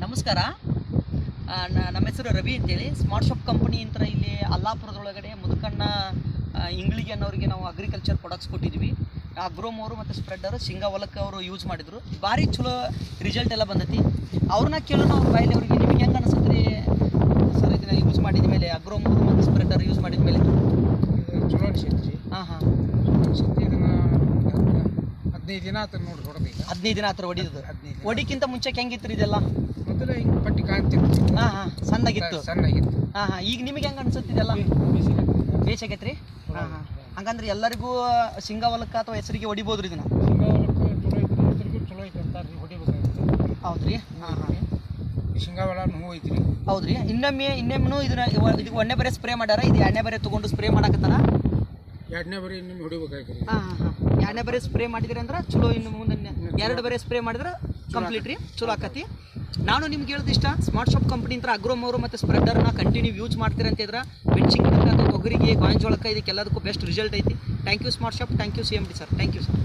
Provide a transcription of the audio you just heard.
ನಮಸ್ಕಾರ. ನಮ್ಮ ಹೆಸರು ರವಿ ಅಂತೇಳಿ. ಸ್ಮಾರ್ಟ್ ಶಾಪ್ ಕಂಪನಿ ಅಂತ ಇಲ್ಲಿ ಅಲ್ಲಾಪುರದೊಳಗಡೆ ಮುದುಕಣ್ಣ ಇಂಗ್ಳಿಗೆ ಅನ್ನೋರಿಗೆ ನಾವು ಅಗ್ರಿಕಲ್ಚರ್ ಪ್ರಾಡಕ್ಟ್ಸ್ ಕೊಟ್ಟಿದ್ವಿ. ಅಗ್ರೋಮೋರು ಮತ್ತು ಸ್ಪ್ರೆಡ್ಡರು ಶೇಂಗಾ ಹೊಲಕ್ಕೆ ಅವರು ಯೂಸ್ ಮಾಡಿದರು. ಭಾರಿ ಚಲೋ ರಿಸಲ್ಟ್ ಎಲ್ಲ ಬಂದೈತಿ. ಅವ್ರನ್ನ ಕೇಳೋಣ ಅವ್ರ ಬಾಯಲ್ಲಿ ಅವ್ರಿಗೆ ನಿಮಗೆ ಹೆಂಗೆ ಅನಿಸುತ್ತೆ ರೀ? ಸರ್ ಇದನ್ನ ಯೂಸ್ ಮಾಡಿದ ಮೇಲೆ ಅಗ್ರೋಮೋರು ಮತ್ತು ಸ್ಪ್ರೆಡ್ಡರ್ ಯೂಸ್ ಮಾಡಿದ ಮೇಲೆ? ಚಲೋ ಅನ್ಸೈತ್ರಿ ಹಾಂ ಹಾಂ. ಹದಿನೈದು ದಿನ ಆತ ನೋಡಿ ಹೊಡೆದ ಹದಿನೈದು ದಿನ ಆತರ ಹೊಡಿಯೋದು. ಹೊಡಿಕ್ಕಿಂತ ಮುಂಚೆ ಹೆಂಗಿತ್ತು ರೀ ಇದೆಲ್ಲ? ಮೊದಲು ಹಿಂಗೆ ಪಟ್ಟಿ ಕಾಣ್ತಿತ್ತು. ಹಾಂ ಹಾಂ ಸಣ್ಣಗಿತ್ತು. ಸಣ್ಣಗಿತ್ತು. ಹಾಂ ಹಾಂ ಈಗ ನಿಮಗೆ ಹೆಂಗೆ ಅನ್ಸುತ್ತಿದೆಲ್ಲ ಬೇಸಾಗೈತ್ರಿ? ಹಾಂ ಹಾಂ. ಹಂಗಂದ್ರೆ ಎಲ್ಲರಿಗೂ ಶೇಂಗಾ ಹೊಲಕ್ಕೆ ಅಥವಾ ಹೆಸರಿಗೆ ಹೊಡಿಬೋದು ರೀ ಇದನ್ನ ಹೌದ್ರಿ? ಹಾಂ ಹಾಂ. ಶೇಂಗಾ ಹೊಲ ನೋವು ಐತ್ರಿ. ಹೌದ್ರಿ? ಇನ್ನೊಮ್ಮೆ ಇನ್ನೊಮ್ಮೆ ಇದನ್ನ ಇದಕ್ಕೆ ಒಣ್ಣೆ ಬರೆ ಸ್ಪ್ರೇ ಮಾಡ್ಯಾರ ಇದು ಎರಡನೇ ಬರೆ ತಗೊಂಡು ಸ್ಪ್ರೇ ಮಾಡಕತ್ತಾರ? ಎರಡನೇ ಬರೀ ನಿಮ್ಗೆ ಹೊಡಿಬೇಕಾಗಿತ್ರಿ ಹಾಂ ಹಾಂ ಹಾಂ. ಎರಡನೇ ಬರೆ ಸ್ಪ್ರೇ ಮಾಡಿದ್ರಿ ಅಂದ್ರೆ ಚಲೋ ಇನ್ನು ಮುಂದೆ ಎರಡು ಬರೆ ಸ್ಪ್ರೇ ಮಾಡಿದ್ರೆ ಕಂಪ್ಲೀಟ್ ರೀ ಚಲೋ ಆಕತಿ ನಾನು ನಿಮ್ಗೆ ಹೇಳೋದು ಇಷ್ಟ? ಸ್ಮಾರ್ಟ್ ಶಾಪ್ ಕಂಪ್ನಿ ಅಂತ ಮತ್ತೆ ಮತ್ತು ಸ್ಪ್ರೆಡರ್ನ ಕಂಟಿನ್ಯೂ ಯೂಸ್ ಮಾಡ್ತೀರ ಅಂತಿದ್ರೆ ಮೆಣಸಿಂಗ್ ಅಥವಾ ತೊಗರಿಗೆ, ಗಾಂಜೋಳಕ್ಕೆ, ಇದಕ್ಕೆಲ್ಲದಕ್ಕೂ ಬೆಸ್ಟ್ ರಿಸಲ್ಟ್ ಐತಿ. Thank you smart shop thank you C M D sir thank you sir